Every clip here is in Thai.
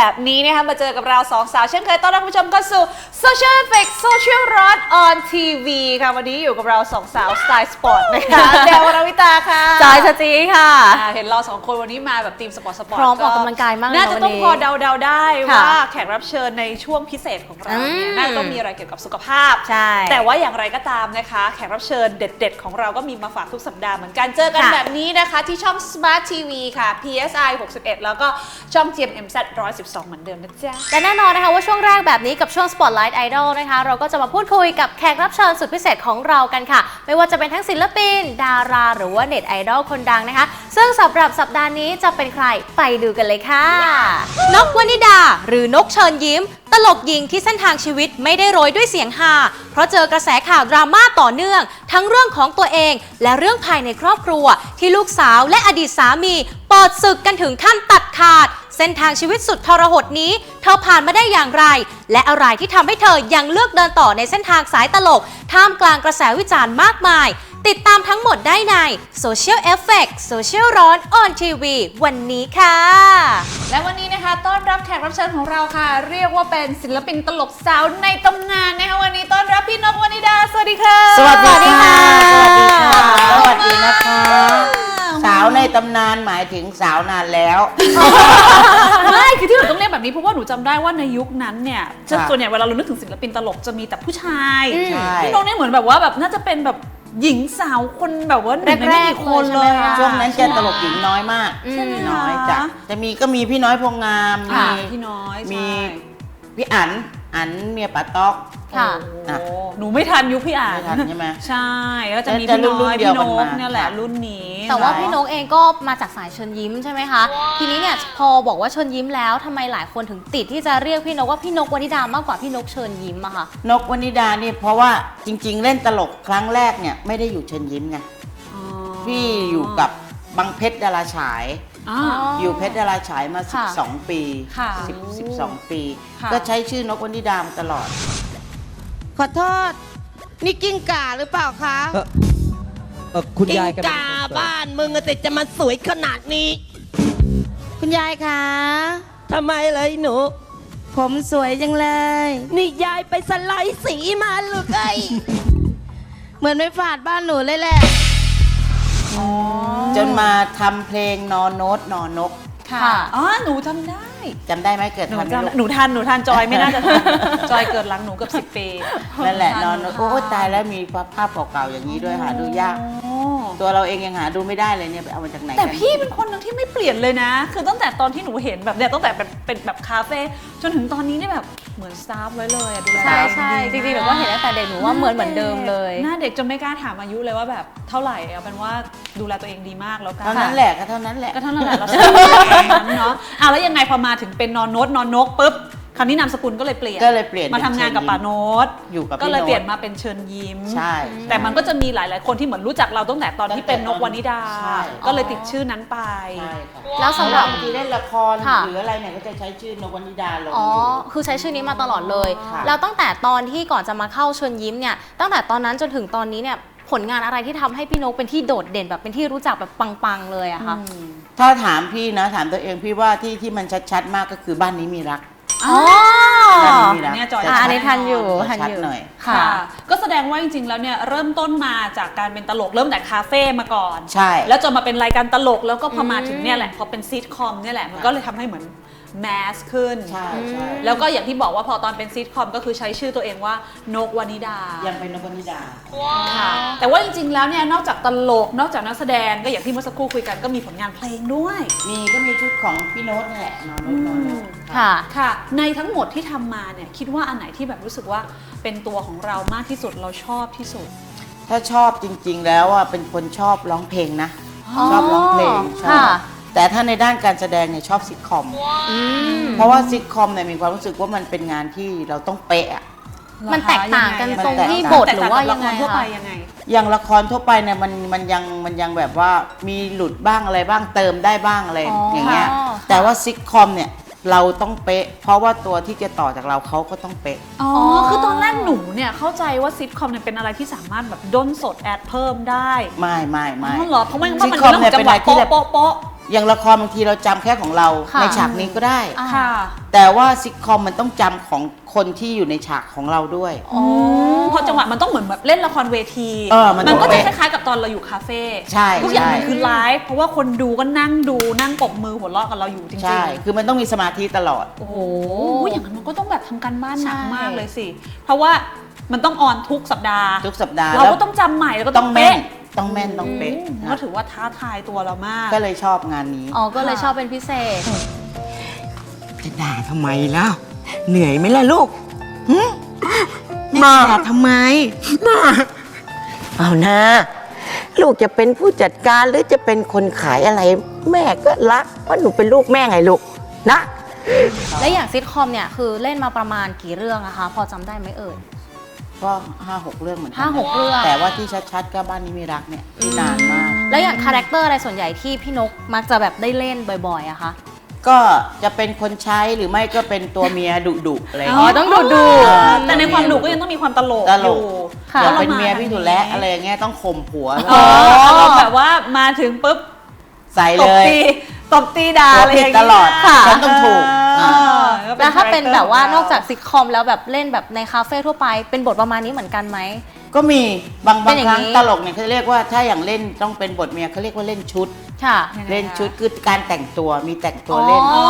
แบบนี้นะคะมาเจอกับเราสองสาวเช่นเคยต้อนรับคุณผู้ชมเข้าสู่ Social Effect Social r o d on TV ค่ะ วันนี้อยู่กับเราสองสาวสไตล์สปอร์ตนะคะเดววรวิตาค่ะจอยชจีค่ะ อ่าเห็นเราสองคนวันนี้มาแบบทีมสปอร์ตสปอร์ตพร้อมออกกำลังกายมากเลยน่าจะต้องวันนี้พอเดาๆได้ค่ะว่าแขกรับเชิญในช่วงพิเศษของเราเนี่ยอืมน่าจะต้องมีอะไรเกี่ยวกับสุขภาพ ใช่ แต่ว่าอย่างไรก็ตามนะคะ แขกรับเชิญเด็ด ๆ ของเราก็มีมาฝากทุกสัปดาห์เหมือนกันเจอกันค่ะ แบบนี้นะคะ ที่ช่อง Smart TV ค่ะ PSI 61 แล้วก็ช่อง GMMZ 112 เหมือนเดิมนะจ๊ะ และแน่นอนนะคะว่าช่วงแรกแบบนี้กับช่วง Spotlight Idol นะคะ เราก็จะมาพูดคุยกับแขกรับเชิญสุดพิเศษของเรากันค่ะ ไม่ว่าจะเป็นทั้งศิลปิน ดารา หรือว่าเน็ตไอดอลคนดังนะคะ ซึ่งสำหรับสัปดาห์นี้จะเป็นใครไปดูกันเลยค่ะ นกวนิดา หรือนกเชิญยิ้ม ตลกยิงที่เส้นทางชีวิตไม่ได้โรยด้วยเสียงฮาเพราะเจอกระแสข่าวดราม่าต่อเนื่อง ทั้งเรื่องของตัวเอง และเรื่องภายในครอบครัว ที่ลูกสาวและอดีตสามีเปิดศึกกันถึงขั้นตัดขาด เส้นทางชีวิตสุดทรหดนี้ เธอผ่านมาได้อย่างไร และอะไรที่ทำให้เธอยังเลือกเดินต่อในเส้นทางสายตลก ท่ามกลางกระแสวิจารณ์มากมาย ติดตามทั้งหมดได้ใน Social Effect Social ร้อน on TV วันนี้ค่ะ และวันนี้นะคะ ต้อนรับแขกรับเชิญของเราค่ะ เรียกว่าเป็นศิลปินตลกสาวในตำนานนะคะวันนี้ต้อนรับพี่นกวนิดาสวัสดีค่ะ สวัสดีำนานหมายถึงสาวนานแล้ว ไม่คือที่หนูต้องเรียกแบบนี้เพราะว่าหนูจำได้ว่าในยุคนั้นเนี่ยจะครับส่วนใหญ่เวลาเรานึกถึงศิลปินตลกจะมีแต่ผู้ชายอืมใช่ พี่นกเนี่ยเหมือนแบบว่าแบบน่าจะเป็นแบบหญิงสาวคนแบบว่าหนึ่งในไม่กี่คนเลยแรกๆเลยใช่ไหมคะอะ ช่วงนั้นจะตลกหญิงน้อยมากอืมใช่ไหมคะ น้อยจ้ะจะมีก็มีพี่น้อยพวงงามค่ะมีพี่น้อยมีใช่พี่อันอันเมียป๋าต๊อก ค่ะโอ้โหหนูไม่ทันยุคพี่อ่านไม่ทันใช่ไหมใช่ก็จะมีจะพี่รุ่นน้อยเดียวพี่กันนมากเนี่ยแหละครับ รุ่นนี้ แต่ว่าใช่พี่นกเองก็มาจากสายเชิญยิ้มใช่ไหมคะ ทีนี้เนี่ยพอบอกว่าเชิญยิ้มแล้วทำไมหลายคนถึงติดที่จะเรียกพี่นกว่าพี่นกวนิดามากกว่าพี่นกเชิญยิ้มอะค่ะ นกวนิดานี่เพราะว่าจริง ๆ เล่นตลกครั้งแรกเนี่ยไม่ได้อยู่เชิญยิ้มไงอ๋อพี่อยู่กับบังเพชรดาราฉายอ่าอยู่เพชรดาราฉายมา ค่ะ12 ปีค่ะ10 12 ปี ค่ะ ก็ใช้ชื่อนกวนิดามาตลอด ขอโทษ นี่กิ้งก่าหรือเปล่าคะเอ่อเออคุณกิ้ยายงแเป็นก่าคนสวยบ้านมึงอะแต่จะมาสวยขนาดนี้คุณยายคะทำไมเลยหนู ผมสวยจังเลย นี่ยายไปสไลด์สีมาหรือไงเหมือนไม่ฝาดบ้านหนูเลยแหละจนมาทำเพลงนอนโนตนอนนก ค่ะ อ๋อ หนูจำได้ จำได้ไหมเกิดหนูทันไหมจำลูได้กหนูทันหนูทันจอยไม่น่าจะทันจอยเกิดหลังหนูเกือบสิบ10 ปีนั่นแหละนอนนกทัโอ้ตายแล้วมีภาพเก่าๆอย่างนี้ด้วยหาดูยาก โอ้ตัวเราเองยังหาดูไม่ได้เลยเนี่ยไปเอามาจากไหนแต่กันพี่เป็นคนหนึงที่ไม่เปลี่ยนเลยนะ คือตั้งแต่ตอนที่หนูเห็นแบบเนี่ยตั้งแต่เป็นเป็นแบบคาเฟ่จนถึงตอนนี้เนี่ยแบบ เหมือนสตาฟไว้เลยอะดูแลใช่ตัวเองใช่จดีริงๆหนูก็เห็นตั้งแต่เด็กหนูว่าเหมือนเหมือนเดิมเลย หน้าเด็กจนไม่กล้าถามอายุเลยว่าแบบเท่าไหร่เอาเป็นว่าดูแลตัวเองดีมากแล้วกันเท่านั้นแหละก็เท่านั้นแหละก็เท่านั้นแหละเราชอบอย่างนั้นเนาะอะแล้วยังไงพอมาถึงเป็นนอนโนตนอนนกปุ๊บ คราวนี้นามสกุลก็เลยเปลี่ยน ก็เลยเปลี่ยนมาทำงานกับเป็นเชิญยิ้มป่าโนตอยู่กับก็พี่เลยโน้ตเปลี่ยนมาเป็นเชิญยิ้ม ใช่ แต่มันก็จะมีหลาย ๆ คนที่เหมือนรู้จักเราตั้งแต่ตอนที่เป็นนกวานิดา ใช่ ก็เลยติดชื่อนั้นไป ใช่ค่ะแล้วสำหรับ บางทีเล่นละครค่ะ หรืออะไรเนี่ยก็จะใช้ชื่อนกวนิดาลงอ๋ออยู่ คือใช้ชื่อนี้มาตลอดเลย ค่ะ แล้วตั้งแต่ตอนที่ก่อนจะมาเข้าเชิญยิ้มเนี่ย ตั้งแต่ตอนนั้นจนถึงตอนนี้เนี่ย ผลงานอะไรที่ทำให้พี่นกเป็นที่โดดเด่นแบบเป็นที่รู้จักแบบปังๆเลยอะคะ ถ้าถามพี่นะ ถามตัวเองพี่ว่าที่ที่มันชัดๆ มากก็คือบ้านนี้มีรัก อ๋อบ้านนี้มีรักเนี่ยจอย อะอันนี้ทันอยู่ทันชัดอยู่หน่อยค่ะค่ะ ก็แสดงว่าจริงๆ แล้วเนี่ยเริ่มต้นมาจากการเป็นตลกเริ่มแต่คาเฟ่มาก่อน ใช่ แล้วจนมาเป็นรายการตลกแล้วก็พอมาอืมถึงเนี่ยแหละพอเป็นซีทคอมเนี่ยแหละมันก็เลยทำให้เหมือน แมสขึ้น ใช่ใช่แล้วก็อย่างที่บอกว่าพอตอนเป็นซีทคอมก็คือใช้ชื่อตัวเองว่านกวานิดา ยังเป็นนกวนิดา ค่ะแต่ว่าจริงๆ แล้วเนี่ยนอกจากตลกนอกจากนักแสดงก็อย่างที่เมื่อสักครู่คุยกันก็มีผลงานเพลงด้วย มีก็มีชุดของพี่โน้ตนี่แหละนอนโน้ตนอนโน้ตค่ะ ค่ะ ในทั้งหมดที่ทำมาเนี่ยคิดว่าอันไหนที่แบบรู้สึกว่าเป็นตัวของเรามากที่สุดเราชอบที่สุด ถ้าชอบจริงๆแล้วอะเป็นคนชอบร้องเพลงนะอ๋อชอบร้องเพลงชอบค่ะ แต่ถ้าในด้านการแสดงเนี่ยชอบซิทคอมอืมเพราะว่าซิทคอมเนี่ยมีความรู้สึกว่ามันเป็นงานที่เราต้องเป๊ะอะ มันแตกต่างกันยังไงตรงที่มันบแตกต่างทหรือว่ายังไงแตกต่กับละครทั่วไปคะ ยังไง อย่างละครทั่วไปเนี่ยมันมันยังมันยังแบบว่ามีหลุดบ้างอะไรบ้างเติมได้บ้างอะไรอ๋ออย่างเงี้ยค่ะ แต่ว่าซิทคอมเนี่ยเราต้องเป๊ะ เพราะว่าตัวที่จะต่อจากเราเขาก็ต้องเป๊ะ อ๋อ คือตอนแรกหนูเนี่ยเข้าใจว่าซิทคอมเนี่ยเป็นอะไรที่สามารถแบบด้นสดแอดเพิ่มได้ไม่ไม่ไม่อ๋อเหรอเพราะไม่งั้นมันซิทคอมเป็นเรื่องของจังหวะเนี่ยเป็นอะไรที่โป๊ะแบบโป๊ะโป๊ะ อย่างละครบางทีเราจำแค่ของเราค่ะ ในฉากนี้ก็ได้ อ่า ค่ะแต่ว่าซิทคอมมันต้องจำของคนที่อยู่ในฉากของเราด้วย อ๋อเพราะจังหวะมันต้องเหมือนแบบเล่นละครเวที เออมันต้องก็จะเป๊ะคล้ายๆกับตอนเราอยู่คาเฟ่ใช่ทุกอย่างใช่ มันคือไลฟ์เพราะว่าคนดูก็นั่งดูนั่งปรบมือหัวเราะกับเราอยู่จริงๆใช่คือมันต้องมีสมาธิตลอด โอ้โห อย่างนั้นมันก็ต้องแบบทำการบ้านหนักใช่ มากเลยสิ เพราะว่ามันต้องออนทุกสัปดาห์ ทุกสัปดาห์เราแล้วก็ต้องจำใหม่แล้วก็ต้ต้อองงแม่นเป๊ะ ต้องแม่นต้องเป๊ะอืมนะก็ถือว่าท้าทายตัวเรามากก็เลยชอบงานนี้ อ๋อก็เลยชอบเป็นพิเศษ จะด่าทำไมล่ะ เหนื่อยไหมล่ะลูกหึมาด่าทำไมมาเอานะ ลูกจะเป็นผู้จัดการหรือจะเป็นคนขายอะไร แม่ก็รักเพราะหนูเป็นลูกแม่ไงลูกนะ และอย่างซิทคอมเนี่ยคือเล่นมาประมาณกี่เรื่องอะคะ พอจำได้ไหมเอ่ย ก็ห้าหกเรื่องเหมือนกัห้าหกเรื่อง แต่ว่าที่ชัดๆ ก็บ้านนี้มีรักเนี่ยที่นานมาก แล้วอย่างคาแรคเตอร์อะไรส่วนใหญ่ที่พี่นกมักจะแบบได้เล่นบ่อยๆอะคะ ก็จะเป็นคนใช้หรือไม่ก็เป็นตัวเมียดุดุๆอะไรอย่างอ๋อ เงี้ย ต้องดูดูเออแต่ในความดุก็ยังต้องมีความตลกตอลยู่กค่ะอยากเป็นแวราเมียพี่ทางดุและอะไรอย่างเงี้ยต้องข่มผัวอ๋ออารมณ์แบบว่ามาถึงปุ๊บใส่ตเลบยตีตบตีด่าตัวอะไรอผิดย่างตเงี้ยลอดค่ะ ฉันต้องถูกเออ่า อก็แล้วถ้าเป็นแบบว่านอกจากคซิทคอมแล้วแบบเล่นแบบในคาเฟ่ทั่วไปเป็นบทประมาณนี้เหมือนกันไหม ก็มีบางเป็บานงอย่างครั้งนี้ ตลกเนี่ยเขาเรียกว่าถ้าอย่างเล่นต้องเป็นบทเมียเขาเรียกว่าเล่นชุด ค่ะ ยังไงเล่นคะชุดคือการแต่งตัวมีแต่งตัวเล่น อ๋อ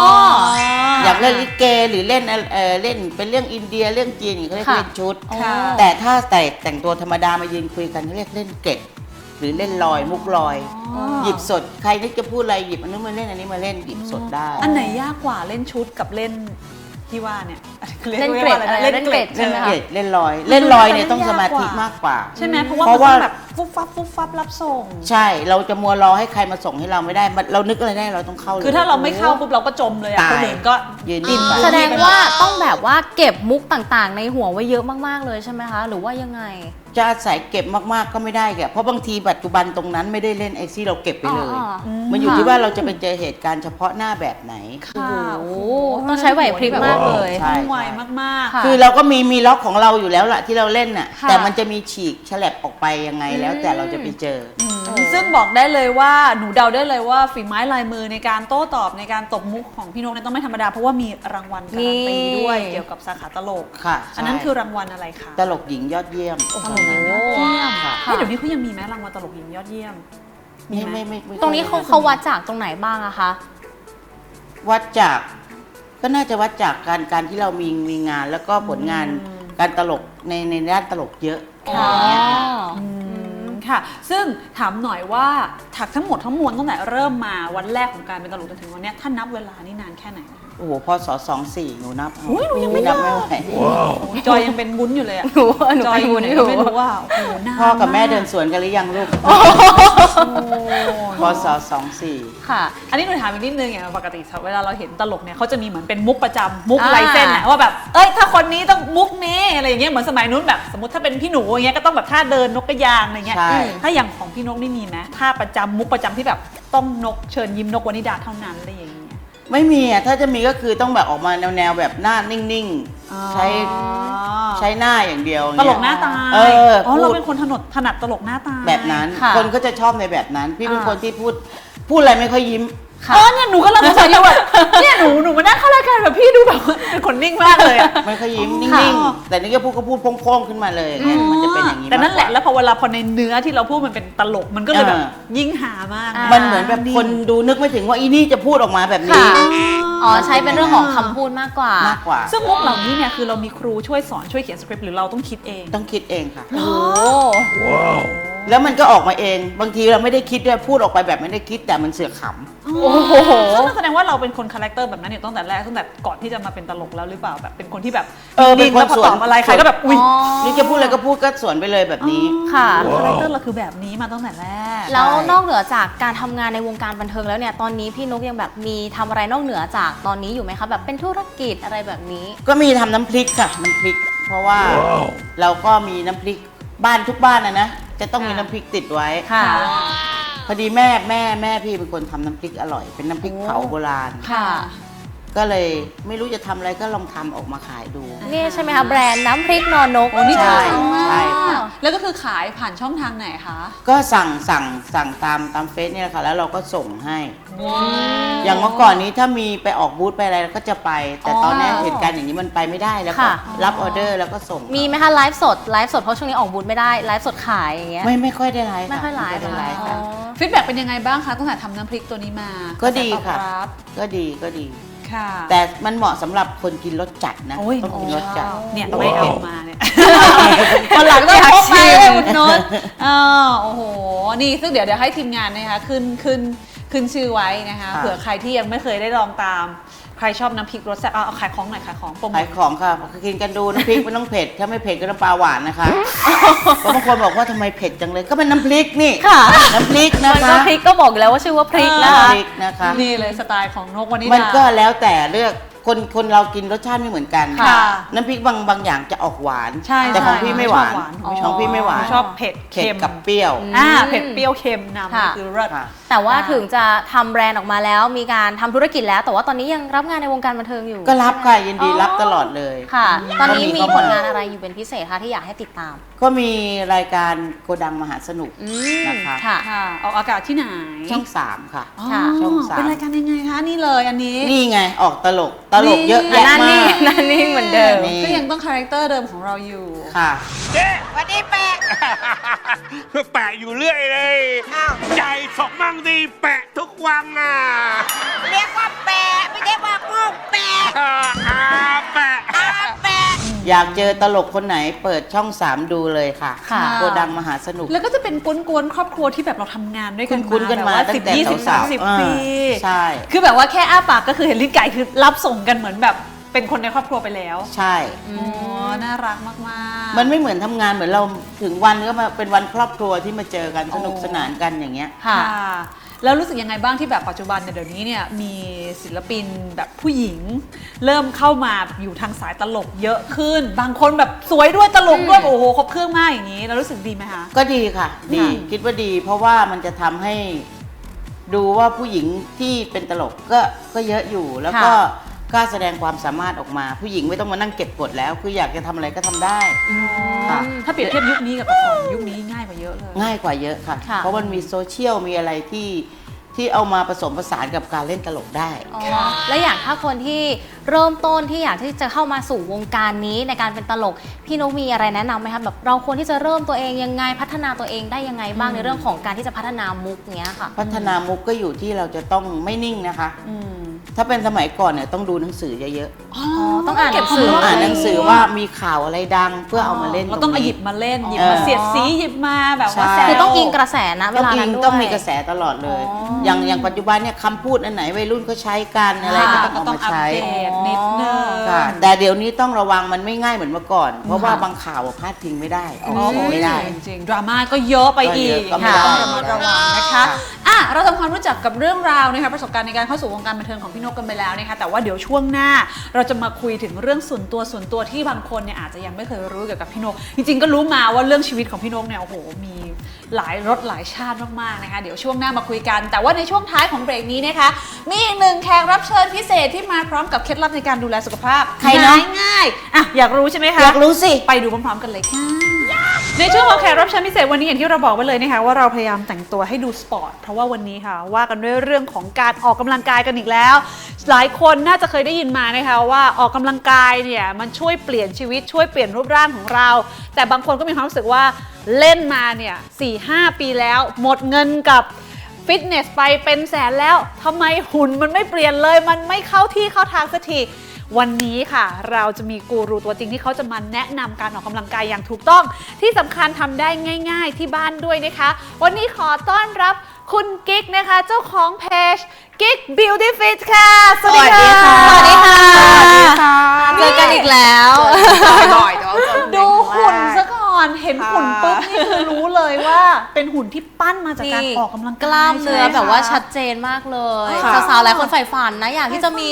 อยากเล่นลิเกหรือเล่นเออเล่นเป็นเรื่องอินเดียเรื่องจีนอย่างเขาเรียกค่ะเล่นชุด ค่ะ แต่ถ้าแต่แต่งตัวธรรมดามายืนคุยกันเขาเรียกเล่นเก็บ หรือเล่นลอยมุกลอย หยิบสดใครนึกจะพูดอะไรหยิบอันนู้นมาเล่นอันนี้มาเล่นหยิบสดได้ อันไหนยากกว่าเล่นชุดกับเล่นที่ว่าเนี่ยเล่นเกร็ดอะไรเล่นเกร็ดใช่ไหมเล่นคะเกตเล่นลอย เล่นลอยเนี่ยต้องสมาธิมากกว่า ใช่ไหมเพราะว่าเพมันราะต้ว่าองแบบฟุบฟับฟุบฟับรับส่ง ใช่เราจะมัวรอให้ใครมาส่งให้เราไม่ได้มันเรานึกอะไรได้เราต้องเข้าเลย คือถ้าเราไม่เข้าปุ๊บเราก็จมเลยอะตาย คนอื่นก็ ยืนนิ่งไป แสดงว่าต้องแบบว่าเก็บมุกต่างๆ ในหัวไว้เยอะมากๆเลยใช่ไหมคะ หรือว่ายังไง จะอาศัยเก็บมากๆก็ไม่ได้แกเพราะบางทีปัจจุบันตรงนั้นไม่ได้เล่นไอซี่เราเก็บไปเลย อ๋ออ๋อมันอยู่ค่ะที่ว่าเราจะไปเจอเหตุการณ์เฉพาะหน้าแบบไหน ค่ะโอ้โหต้องใช้ไหวพริบมากเลย ใช่ ต้องไวมากค่ะ คือเราก็มีมีล็อกของเราอยู่แล้วล่ะที่เราเล่นน่ะค่ะ แต่มันจะมีฉีกฉลับออกไปยังไงแล้ว แต่เราจะไปเจอๆอืมซึ่งบอกได้เลยว่าหนูเดาได้เลยว่าฝีไม้ลายมือในการโต้ตอบในการตบมุกของพี่นกเนี่ยต้องไม่ธรรมดา เพราะว่ามีรางวัลการันตีนี่ด้วยเกี่ยวกับสาขาตลกค่ะอันนั้นใช่ คือรางวัลอะไรคะ ตลกหญิงยอดเยี่ยม โอ้โหตอนนั้นเยี่ยมค่ะ เฮ้ยเดี๋ยวนี้เขายังมีไหมรางวัลตลกหญิงยอดเยี่ยม มีไม่ไหม ไม่ไม่ไม่ตรงนี้เขาเขาวัดจากตรงไหนบ้างอะคะ วัดจาก ก็น่าจะวัดจากการการที่เรามีมีงานแล้วก็ผลงานการตลกในในด้านตลกเยอะค่ะอะไรอย่างเงี้ยค่ะ อืมค่ะ ซึ่งถามหน่อยว่าถักทั้งหมดทั้งมวลตั้งแต่เริ่มมาวันแรกของการเป็นตลกจนถึงวันเนี้ยถ้านับเวลานี่นานแค่ไหนนะคะ โอ้โหพศสองสี่หนูนับเอาอุ๊ยหนูยังไม่นับนัไม่บไหวโอ้โหจอยยังเป็นวุ้นอยู่เลยอะหนูหนูจอยเป็นวุ้นไหอยู่ ไม่รู้ว่าโอ้โหนานพ่อกับแม่เดินากสวนกันหรือยังลูกพศสองสี่ ค่ะ อันนี้หนูถามอีกนิดนึงอย่างปกติเวลาเราเห็นตลกเนี่ยเขาจะมีเหมือนเป็นมุกประจำมุกอ่าลายเส้นอะว่าแบบเอ้ยถ้าคนนี้ต้องมุกนี้อะไรอย่างเงี้ยเหมือนสมัยนู้นแบบสมมติถ้าเป็นพี่หนูอย่างเงี้ยก็ต้องแบบท่าเดินนกกระยางอะไรเงี้ยใช่ ถ้าอย่างของพี่นกนี่มีไหมท่าประจำมุกประจำที่แบบต้องนกเชิญยิ้มนกวนิดาเท่านั้นอะไรอย่างเงี้ย ไม่มีอะถ้าจะมีก็คือต้องแบบออกมาแนวแนวๆแบบหน้านิ่งๆ ใช้ใช้หน้าอย่างเดียวตลกหน้าตายเอออ๋อพูเราดเป็นคนถนัดถนัดตลกหน้าตายแบบนั้น ค่ะ คนก็จะชอบในแบบนั้น พี่เป็นอ่า คนที่พูด พูดอะไรไม่ค่อยยิ้ม ค่ะ เออเนี่ยหนูก็เลยสงสัยอยู่แบบเนี่ยหนูหนูมานั่งเข้ารายการแบบพี่ดูแบบเป็นคนนิ่งมากเลยอะ ไม่ค่อยยิ้มค่ะนิ่งๆแต่นี่ก็พูดก็พูดโพ่งๆขึ้นมาเลยอย่างเงี้ยมันจะเป็นอย่างนี้แต่นั่นแหละมากกว่า แล้วพอเวลาพอในเนื้อที่เราพูดมันเป็นตลกมันก็เลยแบบเออ ยิ่งหามากอ่า มันเหมือนแบบคนดูนึกไม่ถึงว่าอีนี่จะพูดออกมาแบบนี้ ค่ะ อ๋อใช้เป็นเรื่องของคำพูดมากกว่ามากกว่า ซึ่งมุกเหล่านี้เนี่ยคือเรามีครูช่วยสอนช่วยเขียนสคริปต์หรือเราต้องคิดเอง ต้องคิดเองค่ะ โอ้โหแล้วมันก็ออกมาเอง บางทีเราไม่ได้คิดด้วยพูดออกไปแบบไม่ได้คิดแต่มันเสือกข โอ้โหซึ่งนั่นแสดงว่าเราเป็นคนคาแรคเตอร์แบบนั้นอยู่ตั้งแต่แรกตั้งแต่ก่อนที่จะมาเป็นตลกแล้วหรือเปล่าแบบเป็นคนที่แบบำเออเป็นนิ่งคแล้นวพอสวตนอบอะไรใครก็แบบอุ้ยอ๋อนี่จะพูดอะไรก็พูดก็สวนไปเลยแบบนี้ค่ะคาแรคเตอร์เราคือแบบนี้มาตั้งแต่แรก แล้วนอกเหนือจากการทำงานในวงการบันเทิงแล้วเนี่ยตอนนี้พี่นุกยังแบบมีทำอะไรนอกเหนือจากตอนนี้อยู่ไหมคะแบบเป็นธุรกิจอะไรแบบนี้ ก็มีทำน้ำพริกค่ะน้ำพริก เพราะว่าเราก็มีน้ำพริกบ้านทุกบ้านนะนะจะต้องมีค่ะน้ำพริกติดไว้ค่ะ พอดีแม่แม่แม่พี่เป็นคนทำน้ำพริกอร่อย เป็นน้ำพริกเผาโบราณ ค่ะ ก็เลยไม่รู้จะทำอะไรก็ลองทำออกมาขายดู นี่ใช่ไหมคะแบรนด์น้ำพริกนอนนกโอ้นี่ใช่จริงมากใช่ค่ะแล้วก็คือขายผ่านช่องทางไหนคะ ก็สั่งสั่งสั่งตามตามเฟซเนี่ยแหละค่ะ แล้วเราก็ส่งให้ อย่างเมื่อก่อนนี้ถ้ามีไปออกบูธไปอะไรเราก็จะไป แต่ตอนนี้อ๋อเหตุการณ์อย่างนี้มันไปไม่ได้แล้วก็ค่ะ รับออเดอร์แล้วก็ส่งมีไหมคะไลฟ์สดไลฟ์สดเพราะช่วงนี้ออกบูธไม่ได้ไลฟ์สดขายอย่างเงี้ย ไม่ไม่ค่อยได้ไลฟ์ไม่ค่อยไลฟ์ด้ไลฟ์อ๋ค่ะอฟีดแบ็กเป็นยังไงบ้างคะตั้งแต่ทำน้ำพริกตัวนี้มาก็ดีกรแสตอบค่ะรับก็ดีก็ดี ค่ะแต่มันเหมาะสำหรับคนกินรสจัดนะโอ้ย ต้องกินรสจัด เนี่ยไม่เอามาเนี่ยวันหลังต้องพกไปเลยคุณโน้ตอ่าโอ้โห นี่ซึ่งเดี๋ยวเดี๋ยวให้ทีมงานนะคะขึ้นขึ้นขึ้นชื่อไว้นะคะ ค่ะ เผื่อใครที่ยังไม่เคยได้ลองตาม ใครชอบน้ำพริกรสแซ่บเอาเอาขายของหน่อยขายของโปรโมขาทยของค่ะกินกันดูน้ำพริก มันต้องเผ็ด ถ้าไม่เผ็ดก็น้ำปลาหวานนะคะเพราะบางคนบอกว่าทำไมเผ็ดจังเลย ก็เป็นน้ำพริกนี่ค่ะ น้ำพริกนะมันคะก็พริกก็บอกอยู่แล้วว่าชื่อว่าพริกนะคะ น้ำพริกนะคะ นี่เลยสไตล์ของนกวันนี้มันก็แล้วแต่เลือก คนคนเรากินรสชาติไม่เหมือนกันค่ะน้ำพริกบางบางอย่างจะออกหวาน ใช่แต่ของใช่พี่ไม่หวานชอบของพี่ไม่หวานชอบเผ็ดเผ็ดเค็มกับเปรี้ยว อ่าเผ็ดเปรี้ยวเค็มนำค่ะนี่คือเลิศ ค่ะ แต่ว่าอ่าถึงจะทำแบรนด์ออกมาแล้วมีการทำธุรกิจแล้ว แต่ว่าตอนนี้ยังรับงานในวงการบันเทิงอยู่ก็รับค่ะยินดีอ๋อรับตลอดเลย ค่ะ ตอนนี้ก็มีเข้ผลงานอะไรอยู่เป็นพิเศษคะที่อยากให้ติดตาม ก็มีรายการโกดังมหาสนุก อืมนะคะ ค่ะค่ะ ออกอากาศที่ไหนช่องสามค่ะ อ๋อค่ะ ช่องสาม เป็นรายการยังไงคะนี่เลยอันนี้นี่ไงออกตลกตลกเยอะอันแยะนั้นมานี่กนั่นนี่เหมือนเดิม นี่ ก็ยังต้องคาแรคเตอร์เดิมของเราอยู่ ค่ะแปะอยู่เรื่อยเลยใจสองมั่งดีแปะทุกวันอะเรียกว่าแปะไม่ได้ว่าพวกแปะอ่าอาแปะแปะ อยากเจอตลกคนไหนเปิดช่องสามดูเลยค่ะค่ะ โกดังมหาสนุก แล้วก็จะเป็นกวนๆครอบครัวที่แบบเราทำงานด้วยกันคุ้นๆกันมาแบบว่ตั้งแต่10 20สาวๆ30อ่าปีใช่ คือแบบว่าแค่อ้าปากก็คือเห็นลิ้นไก่คือรับส่งกันเหมือนแบบเป็นคนในครอบครัวไปแล้วใช่ อ๋อน่ารักมากๆ มันไม่เหมือนทำงานเหมือนเราถึงวันก็มาเป็นวันครอบครัวที่มาเจอกันสนุกสนานกันอย่างเงี้ย ค่ะค่ะ แล้วรู้สึกยังไงบ้างที่แบบปัจจุบันเนี่ยเดี๋ยวนี้เนี่ยมีศิลปินแบบผู้หญิง เริ่มเข้ามาอยู่ทางสายตลกเยอะขึ้น บางคนแบบสวยด้วยตลกด้วยแบบโอ้โหครบเครื่องมากอย่างนี้เรารู้สึกดีไหมคะ ก็ดีค่ะ ดีค่ะคิดว่าดี เพราะว่ามันจะทำให้ดูว่าผู้หญิงที่เป็นตลกก็ก็เยอะอยู่แล้วก็ค่ะ กล้าแสดงความสามารถออกมา ผู้หญิงไม่ต้องมานั่งเก็บกดแล้ว คืออยากจะทำอะไรก็ทำได้ ค่ะ ถ้าเปรียบเทียบยุคนี้กับแต่ก่อนยุคนี้ง่ายกว่าเยอะเลย ง่ายกว่าเยอะค่ะ ค่ะ เพราะมันมีโซเชียลมีอะไรที่ที่เอามาผสมผสานกับการเล่นตลกได้ อ๋อแล้วอย่างถ้าคนที่เริ่มต้นที่อยากที่จะเข้ามาสู่วงการนี้ในการเป็นตลก พี่นุกมีอะไรแนะนำไหมคะแบบเราควรที่จะเริ่มตัวเองยังไงพัฒนาตัวเองได้ยังไงบ้างในเรื่องของการที่จะพัฒนามุกเนี้ยค่ะ พัฒนามุกก็อยู่ที่เราจะต้องไม่นิ่งนะคะ อืม ถ้าเป็นสมัยก่อนเนี่ยต้องดูหนังสือเยอะอ๋อต้องอ่านเก็บหนังสืความรู้ๆอ่านหนังสือว่ามีข่าวอะไรดังเพื่อเอามาเล่นเราต้องรเอานี้หยิบมาเล่นหยิบเอมาอเสียดสีหยิบมาแบบว่าใช่แซวคือต้องอิงกระแสนะเวต้องลาอินั้งนด้วยต้องมีกระแสตลอดเลย อย่างอย่างปัจจุบันเนี่ยคำพูดอันไหนวัยรุ่นเขาใช้กันอะไรก็ต้องเอามาใช้ก็ต้องอัปเดตนิดนึงค่ะแต่เดี๋ยวนี้ต้องระวังมันไม่ง่ายเหมือนเมื่อก่อน เพราะว่าค่ะบางข่าวอะพลาดทิ้งไม่ได้ออกอ๋อสื่อไม่ได้จริงๆดราม่าก็เยอะไปอีกก็เยอะก็ไม่ค่ะได้ต้องระมัดระวังนะคะค่ะอะเราทำความรู้จักกับเรื่องราวนะคะประสบการณ์ในการเข้าสู่วงการบันเทิงของพี่นกกันไปแล้วนะคะแต่ว่าเดี๋ยวช่วงหน้าเราจะมาคุยถึงเรื่องส่วนตัวส่วนตัวที่บางคนเนี่ยอาจจะยังไม่เคยรู้เกี่ยวกับพี่นก จริงๆก็รู้มาว่าเรื่องชีวิตของพี่นกเนี่ยโอ้โหมีหลายรสหลายชาติมากๆนะคะ เดี๋ยวช่วงหน้ามาคุยกัน แต่ว่าในช่วงท้ายของเบรกนี้นะคะ มีอีกหนึ่งแขกรับเชิญพิเศษที่มาพร้อมกับเคล็ดลับในการดูแลสุขภาพใครเนอะ ง่ายๆอะอยากรู้ใช่ไหมคะอยากรู้สิ ไปดูพร้อมๆกันเลยค่ะในช่วงของแขกรับเชิญพิเศษวันนี้อย่างที่เราบอกไว้เลยนะคะว่าเราพยายามแต่งตัวให้ดูสปอร์ตเพราะว่าวันนี้ค่ะว่ากันด้วยเรื่องของการออกกำลังกายกันอีกแล้ว หลายคนน่าจะเคยได้ยินมานะคะว่าออกกำลังกายเนี่ยมันช่วยเปลี่ยนชีวิตช่วยเปลี่ยนรูปร่างของเรา แต่บางคนก็มีความรู้สึกว่าเล่นมาเนี่ยสี่ห้าปีแล้ว หมดเงินกับฟิตเนสไปเป็นแสนแล้วทำไมหุ่นมันไม่เปลี่ยนเลย มันไม่เข้าที่เข้าทางสักทีวันนี้ค่ะ เราจะมีกูรูตัวจริงที่เขาจะมาแนะนำการออกกำลังกายอย่างถูกต้อง ที่สำคัญทำได้ง่าย ๆ ที่บ้านด้วยนะคะ วันนี้ขอต้อนรับ คุณกิ๊กนะคะ เจ้าของเพจกิ๊ก Beauty Fit ค่ะสวัสดีค่ะ สวัสดีค่ะ สวัสดีค่ะ เจอกันอีกแล้ว บ่อยๆแต่ว่าเจอดู อนเห็นหุ่นปุ๊บนี่คือรู้เลยว่าเป็นหุ่นที่ปั้นมาจากการนี่ออกกำลังกายกล้ามเนื้อใช่ไหแบบว่าชัดเจนมากเลยค่ะสาวๆหลายคนใฝ่ฝันนะอยากที่จะมี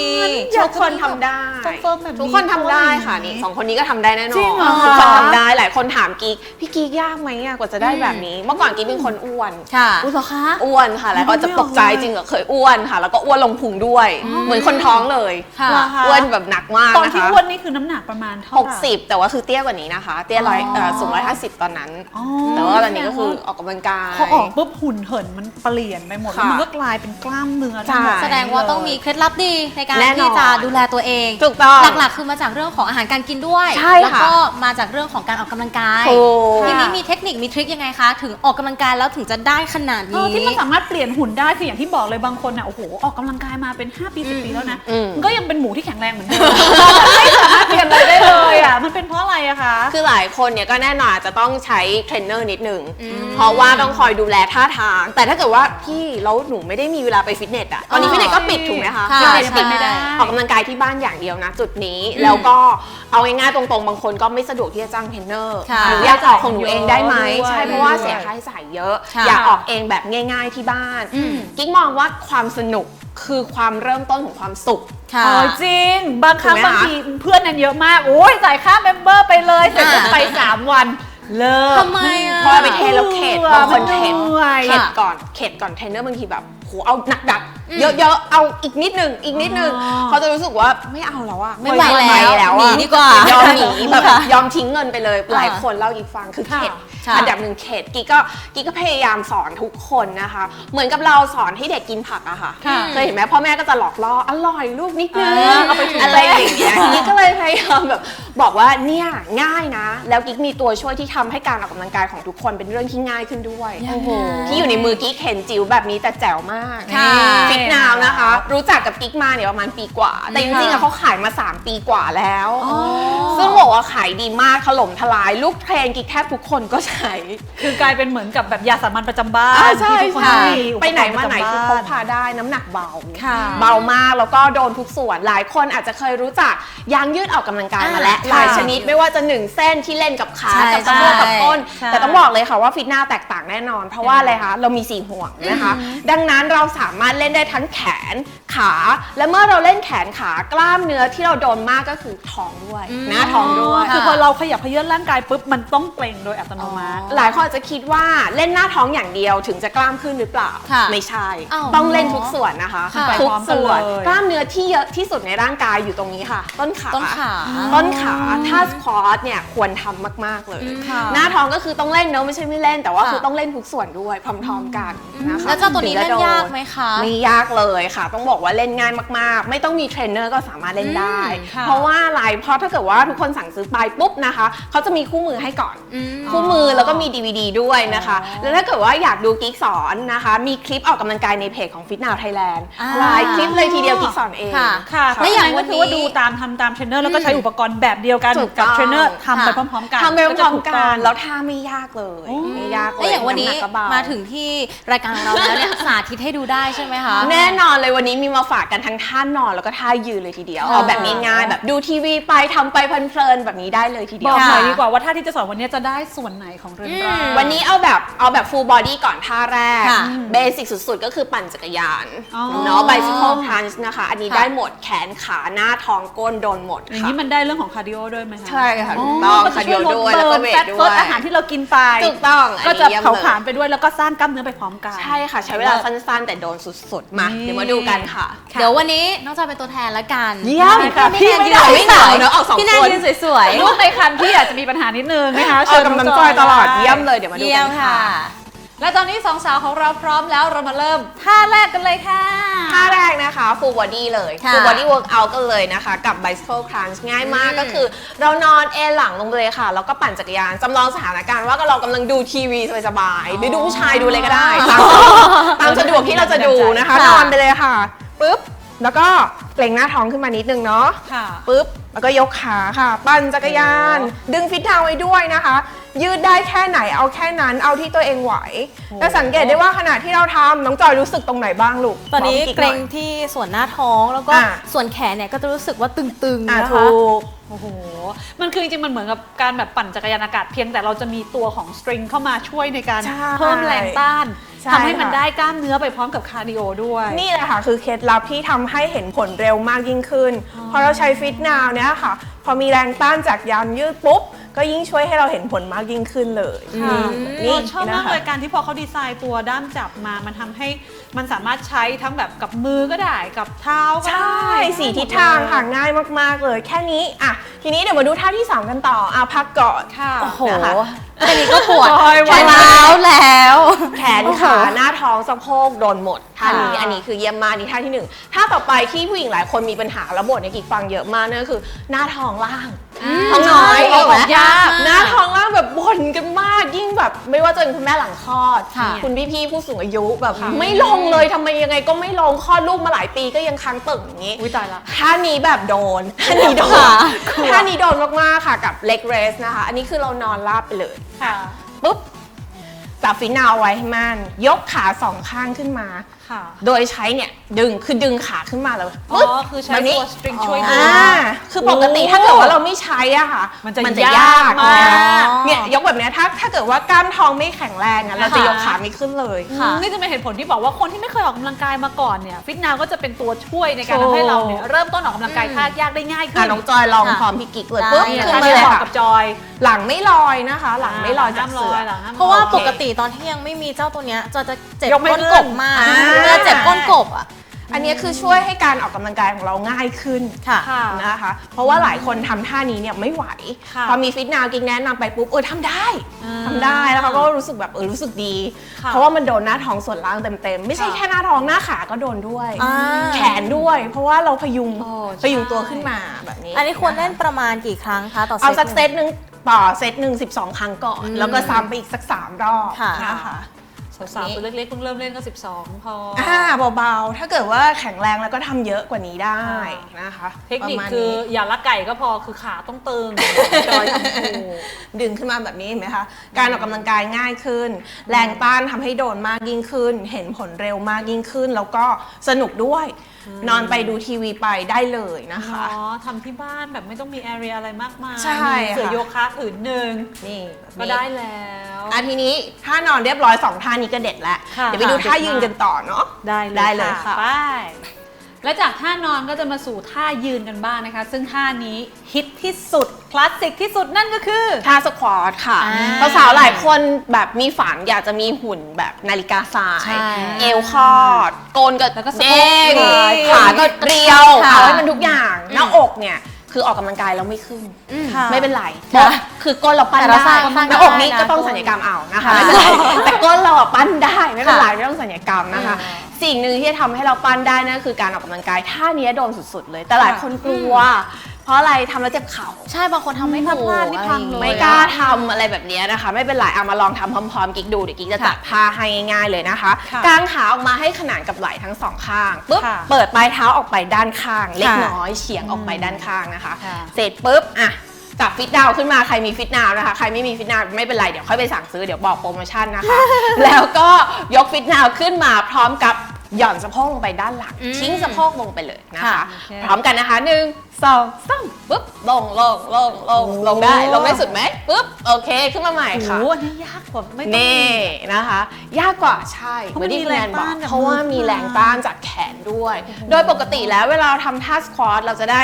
ทุกคนทำได้เฟิร์มๆแบบนี้ทุกคนทำได้ค่ะนี่สองคนนี้ก็ทำได้แน่นอนจริงเหรอทุกคนทำได้หลายคนถามกิ๊กพี่กิ๊กยากไหมอะกว่าจะได้แบบนี้ เมื่อก่อนกิ๊กเป็นคนอ้วนค่ะอุ้ยเหรอคะอ้วนค่ะ แล้วก็จะตกใจจริงเหรอเคยอ้วนค่ะ แล้วก็อ้วนลงพุงด้วย เหมือนคนท้องเลยค่ะเหรอคะอ้วนแบบหนักมากตอนนะที่คะอ้วนนี่คือน้ำหนักประมาณเท่าไหร่60แต่ว่าคือเตี้ยกว่านี้นะคะ เตี้ยร้อยเอ่อสูง150 ตอนนั้น อ๋อแต่ว่าตอนนี้ก็คือออกกำลังกาย พอออกปุ๊บหุ่นเหินมันเปลี่ยนไปหมดแล้วค่ะมันก็กลายเป็นกล้ามเนื้อทั้งหมด ใช่ แสดงว่าต้องมีเคล็ดลับดีในการแน่นอนที่จะดูแลตัวเอง ถูกต้องหลักๆ คือมาจากเรื่องของอาหารการกินด้วย ใช่แล้วค่ะก็มาจากเรื่องของการออกกำลังกายถูก ทีนี้มีเทคนิคมีทริคยังไงคะ ถึงออกกำลังกายแล้วถึงจะได้ขนาดเออนี้ที่มันสามารถเปลี่ยนหุ่นได้คืออย่างที่บอกเลยบางคนน่ะโอ้โหออกกำลังกายมาเป็น 5 ปี10ปีแล้วนะอืม มันก็ยังเป็นหมูที่แข็งแรงเหมือนเดิมไม่สามารถเปลี่ยนอะไรได้เลยอะมันเป็นเพราะอะไรอะคะ คือหลายคนเนี่ยก็แน่นอนอาจจะต้องใช้เทรนเนอร์นิดนึง เพราะว่าต้องคอยดูแลท่าทาง แต่ถ้าเกิดว่าพี่แล้วหนูไม่ได้มีเวลาไปฟิตเนสอะตอนนี้อ๋อฟิตเนสก็ปิดถูกไหมคะค่ะฟิตเนสปิดใช่ไม่ได้ ออกกำลังกายที่บ้านอย่างเดียวนะ จุดนี้แล้วก็เอาง่ายๆตรงๆ บางคนก็ไม่สะดวกที่จะจ้างเทรนเนอร์ค่ะหนูอยากออกของหนูเองได้ไหมด้วยใช่เพราะว่าเสียค่าใช้จ่ายเยอะ ค่ะอยากออกเองแบบง่าย ๆที่บ้าน อืม กิ๊กมองว่าความสนุกคือความเริ่มต้นของความสุข ค่ะเออจริง บางครั้งถูกไหมบางคะ ทีเพื่อนนั้นเยอะมาก โอ้ยจ่ายค่าเมมเบอร์ไปเลย เสร็จปุ๊บอ่าไป 3 วัน เลิกทำไมอะเพราะว่าไปเทรนแล้วเข็ดบางคนเข็ดเหนื่อย เข็ดก่อนเข็ดก่อนเทรนเนอร์บางทีแบบโหเอาหนักดักเยอะๆ เอาอีกนิดนึงอีกนิดนึงอ๋อ เขาจะรู้สึกว่าไม่เอาแล้วอะไม่ไหวแล้วแล้วหนีอะดีกว่า ยอมหนีแบบค่ะยอมทิ้งเงินไปเลยหลายคนเล่าอีกฟังคือเข็ด ค่ะอันดับหนึ่งเข็ดกิ๊กก็กิ๊กก็พยายามสอนทุกคนนะคะ เหมือนกับเราสอนให้เด็กกินผักอะค่ะค่ะเคยเห็นไหมพ่อแม่ก็จะหลอกล่ออร่อยลูกนิดนึงอ่าเอาไปถูกอะไรอย่างเงี้ยกิ๊กก็เลยพยายามแบบบอกว่าเนี่ยง่ายนะ แล้วกิ๊กมีตัวช่วยที่ทำให้การออกกำลังกายของทุกคนเป็นเรื่องที่ง่ายขึ้นด้วยโอ้โห ที่อยู่ในมือกิ๊กเห็นจิ๋วแบบนี้แต่แจ๋วมากค่ะ ฟิกนาวนะคะ รู้จักกับกิ๊กมาเนี่ยประมาณปีกว่า แต่จริงๆอะเขาขายมา 3 ปีกว่าแล้ว ซึ่งบอกว่าขายดีมากถล่มทลาย ลูกเทรนกิ๊กแทบทุกคนก็ใช้ คือกลายเป็นเหมือนกับแบบยาสามัญประจำบ้านอ่าใช่ที่ทุกคนใช่มีอุปกรณ์ไปไหนมาไหนประจำคือบ้พกพาได้น้ำหนักเบา ค่ะเบามากแล้วก็โดนทุกส่วนหลายคนอาจจะเคยรู้จักยางยืดออกกำลังกายมาแล้วอ่าหลายค่ะชนิดไม่ว่าจะหนึ่งเส้นที่เล่นกับขาใช่กับสะโพกกับก้น ใช่แต่ต้องบอกเลยค่ะว่าฟิตหน้าแตกต่างแน่นอน เพราะว่าอะไรคะเรามีสี่ห่วงนะคะ ดังนั้นเราสามารถเล่นได้ทั้งแขนขา และเมื่อเราเล่นแขนขากล้ามเนื้อที่เราโดนมากก็คือท้องด้วยหน้าท้องด้วย คือพอเราขยับเขยื้อนร่างกายปุ๊บมันต้องเกร็งโดยอัตโนมัติหลายคนอาจจะคิดว่าเล่นหน้าท้องอย่างเดียวถึงจะกล้ามขึ้นหรือเปล่า ค่ะไม่ใช่ อ้าวต้องเล่นทุกส่วนนะคะค่ะทุกพร้อมกันส่วนเลย กล้ามเนื้อที่เยอะที่สุดในร่างกายอยู่ตรงนี้ค่ะ ต้นขา ต้นขา ต้นขาถ้าสควอตเนี่ยควรทำมากๆเลย ค่ะหน้าท้องก็คือต้องเล่นเนอะไม่ใช่ไม่เล่นแต่ว่าค่ะ คือต้องเล่นทุกส่วนด้วยพร้อมๆกันนะคะแล้วเจ้าตัวนี้ถึงเล่จะนโดยากไหมคะ ไม่ยากเลยค่ะ ต้องบอกว่าเล่นง่ายมากๆ ไม่ต้องมีเทรนเนอร์ก็สามารถเล่นได้ อืมค่ะ เพราะว่าอะไรเพราะถ้าเกิดว่าทุกคนสั่งซื้อไปปุ๊บนะคะเขาจะมีคู่มือให้ก่อนอืมคู่มือแล้วก็มี DVD ด้วยนะคะ แล้วถ้าเกิดว่าอยากดูกิ๊กสอนนะคะ มีคลิปออกกำลังกายในเพจของ Fit Now Thailand อ่า หลายคลิปเลยทีเดียวกิ๊กสอนเอง ค่ะค่ะและและออย่าย่างงวัวันนนี้ นี้ว่าดูตามทำตามเทรนเนอร์แล้วก็ใช้อุปกรณ์แบบเดียวกันถูกกับต้องเทรนเนอร์ทำไปค่ะพร้อมๆกันทำไปพร้อมๆก็จะถูกัต้นงแล้วท่าไม่ยากเลยโอ้ ไม่ยากเลยแล้วอย่างวันนี้ำหกก็เบ มาถึงที่รายการของเราแล้วเนี่ย สาธิตให้ดูได้ใช่ไหมคะ แน่นอนเลยวันนี้มีมาฝากกันทั้งท่านอนแล้วก็ท่ายืนเลยทีเดียวค่ะเอาแบบง่ายๆแบบดูทีวีไปทำไปเพลินๆแบบนี้ได้เลยทีเดีบยอวกหน่อยค่ะดีกว่าว่าท่าที่จะสอนวันนี้จะได้ส่วนไหนของเรือนร่าง วันนี้เอาแบบเอาแบบ full body ก่อนท่าแรก ค่ะเบสิกสุดๆ ก็คือปั่นจักรยานอ๋อ เนาะ bicycle crunch นะคะ อันนี้ค่ะ ได้หมดแขนขาหน้าท้องก้นโดนหมดอย่างค่ะนี้มันได้เรื่องของคาร์ดิโอด้วยไหมคะใช่ค่ะถูกต้องก็จะคาร์ดิช่วยโอลดด้วยเบิแล้วก็ร์นเวแฟทตด้เฟิวร์ยอาหารที่เรากินไป ถูกต้องอันก็นี้จะยี่ยมเผาลยผลาญไปด้วยแล้วก็สร้างกล้ามเนื้อไปพร้อมกัน ใช่ค่ะ ใช้เวลาสั้นๆ แต่โดนสุดๆ มา นี่ เดี๋ยวมาดูกันค่ะ เดี๋ยววันนี้น้องจอยเป็นตัวแทนละกันเยี่ยมค่ะพี่พี่แนนไม่ยืนได้สวยไม่เหงาเนอะออกสองพี่แนนคน ยืนสวยลูกในคันที่อาจจะมีปัญหานิดนึงนะคะเชิญกำลังจอยตลอด เยี่ยมเลยเดี๋ยวมาดูเยี่ยกัมนค่ะ ค่ะ และตอนนี้สองสาวของเราพร้อมแล้วเรามาเริ่มท่าแรกกันเลยค่ะ ท่าแรกนะคะ full body เลย ค่ะ full body workout กันเลยนะคะ กับ bicycle crunch ง่ายมากอืมก็คือ เรานอนเอนหลังลงไปเลยค่ะ แล้วก็ปั่นจักรยานจำลองสถานการณ์ว่าเรากำลังดูทีวีสบายๆหรือดูผู้ชายดูเลยก็ได้ ตามตามสะดวกที่เราจะดูนะคะ ค่ะ นอนไปเลยค่ะปุ๊บแล้วก็เกรงหน้าท้องขึ้นมานิดนึงเนาะ ค่ะ ปุ๊บ แล้วก็ยกขาค่ะ ปั่นจักรยาน ดึงฟิตเท้าไว้ด้วยนะคะ ยืดได้แค่ไหนเอาแค่นั้นเอาที่ตัวเองไหวแต่สังเกตได้ว่าขณะที่เราทำน้องจอยรู้สึกตรงไหนบ้างลูกตอนนี้บกกิ๊เกรงหน่อยที่ส่วนหน้าท้องแล้วก็อะส่วนแขนเนี่ยก็จะรู้สึกว่าตึงๆอะนะคะ ถูก โอ้โห มันคือจริงๆ มันเหมือนกับการแบบปั่นจักรยานอากาศเพียงแต่เราจะมีตัวของสตริงเข้ามาช่วยในการใช่เพิ่มแรงต้านใช่ทำให้มันค่ะ ได้กล้ามเนื้อไปพร้อมกับคาร์ดิโอด้วย นี่แหละค่ะ คือเคล็ดลับที่ทำให้เห็นผลเร็วมากยิ่งขึ้น พอเราใช้ฟิตนาวเนี่ยค่ะ พอมีแรงต้านจากยานยืดปุ๊บ ก็ยิ่งช่วยให้เราเห็นผลมากยิ่งขึ้นเลยค่ะนี่เราชอบมากนะคะเลยการที่พอเขาดีไซน์ตัวด้ามจับมา มันทำให้มันสามารถใช้ทั้งแบบกับมือก็ได้กับเท้าก็ใช่ได้สี่ทิศทางค่ะง่ายมาก ๆ เลย แค่นี้อะทีนี้เดี๋ยวมาดูท่าที่ 3 กันต่ออะพักก่อนค่ะโอ้โหนะคะแค่นี้ก็ปวดจอยแค่วันเท้าแล้ว แขนขาหน้าท้องสะโพกโดนหมดท่านี้ค่ะอันนี้คือเยี่ยมมากนี่ท่าที่หนึ่งท่าต่อไปที่ผู้หญิงหลายคนมีปัญหาแล้วบ่นในกิ๊กฟังเยอะมากนั่นก็คือ หน้าท้องล่างท้องน้อยใช่ออกไหมยากหน้าท้องล่างแบบบ่นกันมากยิ่งแบบ ไม่ว่าจะเป็นคุณแม่หลังคลอดค่ะคุณพี่ๆผู้สูงอายุแบบไม่ลงเลยทำไมยังไงก็ไม่ลงคลอดลูกมาหลายปีก็ยังค้างตึงอย่างนี้อุ้ยตายละท่านี้แบบโดนท่านี้โดนท่านี้โดนมากๆค่ะกับเล็กเรสนะคะ อันนี้คือเรานอนราบไปเลยค่ะปุ๊บ จับฝีนาวไว้ให้มั่น ยกขาสองข้างขึ้นมา ค่ะ โดยใช้เนี่ยดึงคือดึงขาขึ้นมาเลยอ๋อ ปึ๊บคือใช้แบบนี้ตัวสตริงช่วยดึอ่างคือปกติถ้าเกิดว่าเราไม่ใช้อะค่ะมันจะยายากกมากนะเนี่ยยกแบบเนี้ยถ้าถ้าเกิดว่ากล้ามท้องไม่แข็งแรงอะเราจะค่ะ ยกขาไม่ขึ้นเลย ค่ะ นี่จะเป็นเหตุผลที่บอกว่าคนที่ไม่เคยออกกำลังกายมาก่อนเนี่ยฟิตนาวก็จะเป็นตัวช่วยในการถูก ทำให้เราเนี่ยเริ่มต้นออกกำลังกายท่ายากได้ง่ายขึ้อะนน้องจอยลองค่ะพร้อมพี่กิ๊กเลยได้ ปุ๊บนี่ขึ้นท่ามาที่เลยบอกค่ะกับจอยหลังไม่ลอยนะคะ หลังไม่ลอยจากห้ามเสือหลังห้ามลอยเพราะว่าโอเค ปกติตอนที่ยังไม่มีเจ้าตัวเนี้ยจอยจะเจ็บยกไม่ก้นขึ้น กบมากอ่าเวลาเจ็บก้นกบอะ อันนี้คือช่วยให้การออกกำลังกายของเราง่ายขึ้นค่ะค่ะนะคะ เพราะว่าหลายคนทำท่านี้เนี่ยไม่ไหว ค่ะพอมีฟิตนาวกิ๊กแนะนำไปปุ๊บเออทำได้อ่าทำได้แล้วเขาก็รู้สึกแบบเออรู้สึกดี ค่ะเพราะว่ามันโดนหน้าท้องส่วนล่างเต็มๆ ไม่ใช่ค่ะแค่หน้าท้องหน้าขาก็โดนด้วย อ่าแขนด้วย เพราะว่าเราพยุงโอ้ใช่ พยุงตัวขึ้นมาแบบนี้อันนี้ควรเล่นประมาณกี่ครั้งคะต่อเซตเอาสักหนึ่งเซตหนึ่งต่อเซตหนึ่ง12 ครั้งก่อนอืมแล้วก็ซ้ำไปอีกสักสามรอบค่ะ นะคะ สาวๆตัวเล็กๆเพิ่งเริ่มเล่นก็ 12 พอออ่าเบาๆ ถ้าเกิดว่าแข็งแรงแล้วก็ทำเยอะกว่านี้ได้นะคะเทคนิคประมาณคืออย่าละไก่ก็พอคือขาต้องตึงจอยทำถูก ดึงขึ้นมาแบบนี้เห็นไหมคะ การออกกำลังกายง่ายขึ้น แรงต้านทำให้โดนมากยิ่งขึ้น เห็นผลเร็วมากยิ่งขึ้น แล้วก็สนุกด้วย นอนไปดูทีวีไปได้เลยนะคะ อ๋อทำที่บ้านแบบไม่ต้องมีแอเรียอะไรมากมายใช่มีเสือค่ะ โยคะผืนหนึ่งนี่แบบนี้ก็ได้แล้ว อะทีนี้ถ้านอนเรียบร้อยสองท่านี้ก็เด็ดแล้วค่ะ เดี๋ยวไปดูท่ายืนกันต่อเนาะ ได้เลยได้เลยค่ะ ไป และจากท่านอนก็จะมาสู่ท่ายืนกันบ้างนะคะ ซึ่งท่านี้ฮิตที่สุดคลาสสิกที่สุดนั่นก็คือ ท่าสควอตค่ะอ่าสาวๆหลายคนแบบมีฝันอยากจะมีหุ่นแบบนาฬิกาทราย ใช่เอวคอดโกนก็แล้วก็สะโพเด้กงสวยขาก็เรียวค่ะ เอาให้มันทุกอย่าง หน้าอกเนี่ย คือออกกำลังกายแล้วไม่ขึ้น ค่ะ ไม่เป็นไรค่ะคือก้นเราปั้นแต่เราได้สร้างสร้างหน้าอกนี้ได้นะก็ต้องสัญญกรรมเอานะคะค่ะไม่เป็นไรแต่ก้นเราอะปั้นได้ไม่เป็นไรค่ะไม่ต้องสัญญกรรมนะคะสิ่งหนึ่งที่จะทำให้เราปั้นได้นั่นคือการออกกำลังกายท่านี้โดนสุดๆเลย แต่หลายคนกลัวเพ ราะอะไรทำแล้วเจ็บเข่าใช่บางคนทำไม่ถูกพลาดนี่พังเลย ไม่กล้าทำอะไรแบบนี้นะคะ ไม่เป็นไรเอามาลองทำพร้อมๆ กิ๊กดูเดี๋ยวกิ๊กจะจัดท่าให้ง่ายๆเลยนะคะค่ะกางขาออกมาให้ขนานกับไหล่ทั้งสองข้างปุ๊บค่ะเปิดปลายเท้าออกไปด้านข้าง เล็กค่ะน้อยเฉียงออกไปด้านข้างนะคะ ค่ะ เสร็จปุ๊บอะจับฟิตดาวน์ขึ้นมาใครมีฟิตนาวนะคะ ใครไม่มีฟิตนาวไม่เป็นไรเดี๋ยวค่อยไปสั่งซื้อเดี๋ยวบอกโปรโมชั่นนะคะ แล้วก็ยกฟิตนาวขึ้นมาพร้อมกับ หย่อนสะโพกลงไปด้านหลัง อืมทิ้งสะโพกลงไปเลยนะคะ ค่ะโอเคพร้อมกันนะคะหนึ่งสองสามปุ๊บลงลงลงลงลงได้ลงได้สุดไหมปุ๊บโอเคขึ้นมาใหม่โอ้โหค่ะ อันนี้ยากกว่าไม่ต้อง นี่นะคะ ยากกว่าใช่เพราะมันมีคุณแนนบอกแรงต้านจากเพราะว่ามีมือแรงต้านจากแขนด้วย โดยปกติแล้วเวลาเราทำท่าสควอตเราจะได้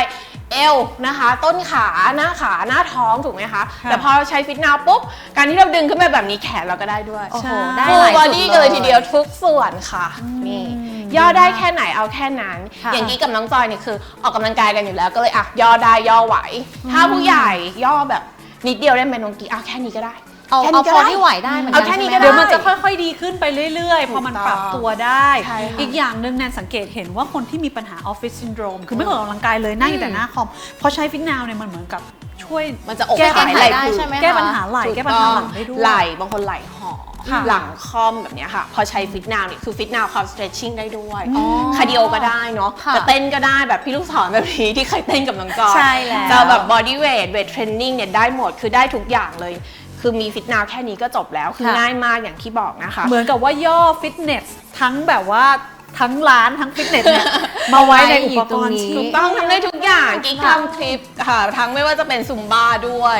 เอวนะคะ ต้นขาหน้าขาหน้าท้องถูกไหมคะ แต่พอเราใช้ฟิตนาวปุ๊บ การที่เราดึงขึ้นมาแบบนี้แขนเราก็ได้ด้วยโอ้โหใช่ได้ฟูหลลายบอจุดี้ดกันเลยทีเดียวทุกส่วนค่ะนี่ย่อได้แค่ไหนเอาแค่นั้นค่ะอย่างนี้กับน้องจอยเนี่ยคือออกกำลังกายกันอยู่แล้วก็เลยอะย่อได้ย่อไหว ถ้าผู้ใหญ่ย่อแบบนิดเดียวได้ไหมน้องกีเอาแค่นี้ก็ได้ เอาแค่เอานี้ก็พอได้ที่ไหวได้เหมือนกัเอานแค่นี้ใช่ไหก็ได้เดี๋ยวมันจะค่อย ๆ ดีขึ้นไปเรื่อย ๆ พอมันถูกปต้องรับตัวได้ ใช่ค่ะอีกอย่างหนึ่งแนนสังเกตเห็นว่าคนที่มีปัญหาออฟฟิศซินโดรมคือไม่เคยออกกำลังกายเลยนั่งอยู่แต่หน้าคอมพอใช้ฟิตนาวเนี่ยมันเหมือนกับช่วยมันจะอกแก้หายปัญหาไหล่ ได้พึงใช่ไหมคะ แก้ปัญหาไหล่แก้ปัญหาหลังได้ด้วย ไหล่บางคนไหล่ห่อค่ะ หลังคอมแบบเนี้ยค่ะ พอใช้ฟิตนาวเนี่ยคือฟิตนาวความ stretching ได้ด้วยอ๋อคาร์ดิโอก็ได้เนาะค่ะจะเต้นก็ได้แบบพี่ลูกศรแบบนี้ที่เคยเต้นกับน้องจอยใช่แล้ว จะแบบ body weight weight training เนี่ยได้หมดคือได้ทุกอย่างเลย คือมีฟิตนาวแค่นี้ก็จบแล้ว คือค่ะ ง่ายมากอย่างที่บอกนะคะ เหมือนกับว่าย่อฟิตเนสทั้งแบบว่า ทั้งร้านทั้งฟิตเนสเนี่ยมาไว้ในอุปกรณ์ไว้อยู่ตรงนี้ชิ้นถูกต้องทำได้ทุกอย่างกิ๊กทำคลิปค่ะทั้งไม่ว่าจะเป็นซุมบ้าด้วย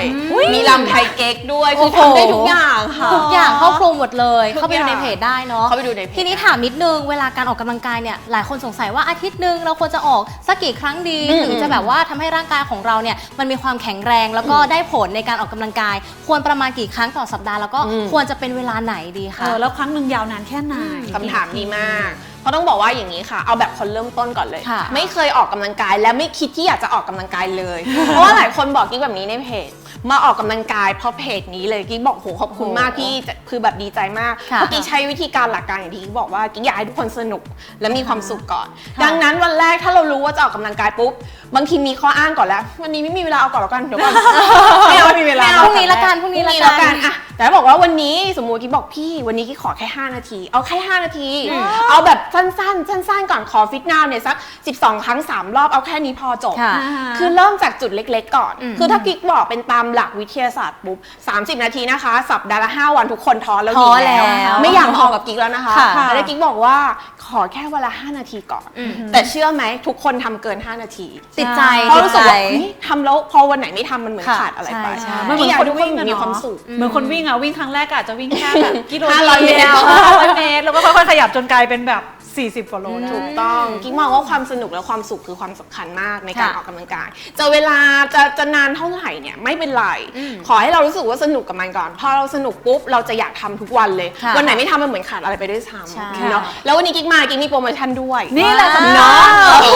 มีลำไทยเก๊กด้วยคือโอ้โหทำได้ทุกอย่างค่ะทุกอย่างครอบคลุมหมดเลยทุกเข้าไปดูอย่างในเพจได้เนาะเข้าไปดูในเพจทีนี้ถามนิดนึงเวลาการออกกำลังกายเนี่ยหลายคนสงสัยว่าอาทิตย์หนึ่งเราควรจะออกสักกี่ครั้งดีอืมถึงจะแบบว่าทำให้ร่างกายของเราเนี่ยมันมีความแข็งแรงแล้วก็ได้ผลในการออกกำลังกาย ควรประมาณกี่ครั้งต่อสัปดาห์แล้วก็อืมควรจะเป็นเวลาไหนดีเอคะอแล้วครั้งหนึ่งยาวนานแค่ไหนคำถามดีมาก เพราะต้องบอกว่าอย่างนี้ค่ะ เอาแบบคนเริ่มต้นก่อนเลย ค่ะไม่เคยออกกำลังกายและไม่คิดที่อยากจะออกกำลังกายเลย เพราะว่าหลายคนบอกกิ๊กแบบนี้ในเพจ มาออกกำลังกายเพราะเพจนี้เลยกิ๊กบอกโหขอบคุณมากพี่จะคือแบบดีใจมากค่ะเพราะกิ๊กใช้วิธีการหลักการอย่างที่กิ๊กบอกว่ากิ๊กอยากให้ทุกคนสนุกและมีความสุขก่อน ดังนั้นวันแรกถ้าเรารู้ว่าจะออกกำลังกายปุ๊บบางทีมีข้ออ้างก่อนแล้ว วันนี้ไม่มีเวลาเอาก่อนแล้วกันเดี๋ยวก่อนไม่เอาไม่มีเวลาพรุ่งนี้ละกันพรุ่งนี้ละพกันกันอะแต่ถ้าบอกว่าวันนี้สมมุติกิ๊กบอกพี่ วันนี้กิ๊กขอแค่ 5 นาที เอาแค่ 5 นาที เอาแบบสั้นๆ สั้นๆ ก่อนขอฟิตนาวเนี่ยสัก 12 ครั้ง 3 รอบเอาแค่นี้พอจบค่ะคือเริ่มจากจุดเล็กๆ ก่อนอืมคือถ้ากิ๊กบอกเป็นตามหลักวิทยาศาสตร์ปุ๊บ30 นาทีนะคะ สัปดาห์ละ5วันทุกคนท้อแล้วหท้นีอแล้ว ไม่อยากพอกับกิ๊กแล้วนะคะค่ะแต่ถ้ากิ๊กบอกว่าขอแค่วันละ5นาทีก่อนอืมแต่เชื่อไหมทุกคนทำเกิน 5 นาทีติดใจเพราะรู้สึกว่าติดใจเฮ้ยทำแล้วพอวันไหนไม่ทำมันเหมือนค่ะขาดอะไรไปใช่มันเหมือนอยากคนให้ทุกวิ่งอะมีเนาะความสุข เหมือนคนวิ่งอะวิ่งครั้งแรกอะอาจจะวิ่งแค่แบบ กิโล500เดียวเมตร500เมตร แล้วก็ค่อยๆขยับจนกลายเป็นแบบ 40 กว่าโลได้ ถูกต้องกิ๊กมองว่าความสนุกและความสุขคือความสำคัญมากในการค่ะออกกำลังกาย จะเวลาจะจะนานเท่าไหร่เนี่ยไม่เป็นไรอืมขอให้เรารู้สึกว่าสนุกกับมันก่อน พอเราสนุกปุ๊บเราจะอยากทำทุกวันเลย ค่ะวันไหนไม่ทำมันเหมือนขาดอะไรไปด้วยซ้ใช่ำเนาะแล้ววันนี้กิ๊กมากิ๊กมีโปรโมชั่นด้วย นี่แหละสำคัญเนาะเอ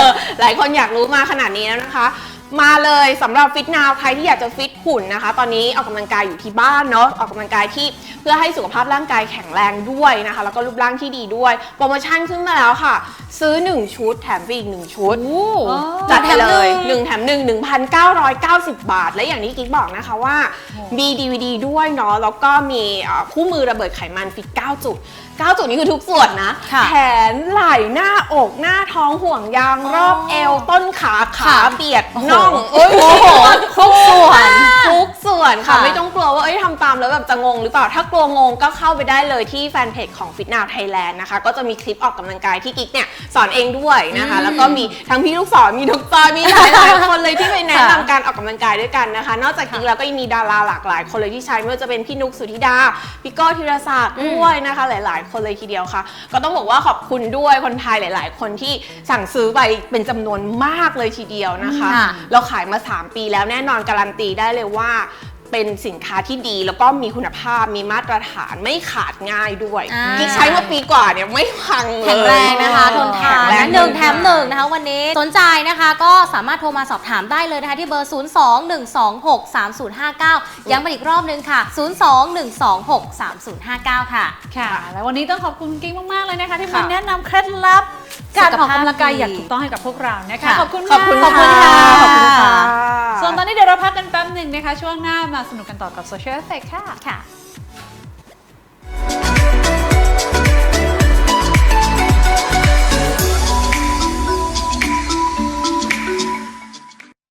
อหลายคนอยากรู้มาขนาดนี้แล้วนะคะ มาเลยสำหรับฟิตนาวใครที่อยากจะฟิตหุ่นนะคะ ตอนนี้ออกกำลังกายอยู่ที่บ้านเนาะออกกำลังกายที่เพื่อให้สุขภาพร่างกายแข็งแรงด้วยนะคะ แล้วก็รูปร่างที่ดีด้วย โปรโมชั่นขึ้นมาแล้วค่ะ ซื้อ 1 ชุด แถมฟรีอีก 1 ชุดจัดไปเลย 1 แถม 1 1,990 บาท และอย่างที่กิ๊กบอกนะคะว่ามี DVD ด้วยเนาะแล้วก็มีเอ่อคู่มือระเบิดไขมันฟิต9จุด 9 จุดนี้คือทุกส่วนนะค่ะแขนไหล่หน้าอกหน้าท้องห่วงยางรอบเอวต้นขาขาค่ะเบียดน่องโอ้โหทุกส่วน ทุกส่วนค่ะ ค่ะไม่ต้องกลัวว่าเอ้ยทำตามแล้วแบบจะงงหรือเปล่า ถ้ากลัวงงก็เข้าไปได้เลยที่แฟนเพจของ Fit Now Thailand นะคะ ก็จะมีคลิปออกกำลังกายที่กิ๊กเนี่ยสอนเองด้วยนะคะ แล้วก็มีทั้งพี่ลูกศรมีทุกจอยมีหลายหลายๆคนเลยที่ไปแนะนำการออกกำลังกายด้วยกันนะคะ นอกจากกิ๊กแล้วก็ยังมีดาราหลากหลายคนเลยที่ใช้ไม่ว่าจะเป็นพี่นุกสุธิดา พี่โก้ธีรศักดิ์ด้วยนะคะ หลาย ๆคนเลยทีเดียวค่ะ ก็ต้องบอกว่าขอบคุณด้วยคนไทยหลาย ๆ คนที่สั่งซื้อไปเป็นจำนวนมากเลยทีเดียวนะคะค่ะเราขายมา 3 ปีแล้วแน่นอนการันตีได้เลยว่า เป็นสินค้าที่ดีแล้วก็มีคุณภาพมีมาตรฐานไม่ขาดง่ายด้วยอ่า ที่ใช้มาปีกว่าเนี่ยไม่พังเลย แข็งแรงนะคะทนทานแข็งแรงนะหนึ่งทแถมหนึ่งนะคะวันนี้สนใจนะคะก็สามารถโทรมาสอบถามได้เลยนะคะที่เบอร์ 0 2 1 2 6 3 0 5 9 ย้ำไปอีกรอบนึงค่ะ 0 2 1 2 6 3 0 5 9 ค่ะ ค่ะ แล้ววันนี้ต้องขอบคุณกิ๊งมาก ๆ เลยนะคะ ที่มาค่ะ แนะนำเคล็ดลับ การออกกำลังกายอย่างถูกต้องให้กับพวกเรานะคะขอบคุณขอบคุณค่ะขอบคุณค่ะส่วนตอนนี้เดี๋ยวเราพักกันแป๊บหนึ่งนะคะ ช่วงหน้ามาสนุกกันต่อกับ Social Effect ค่ะค่ะ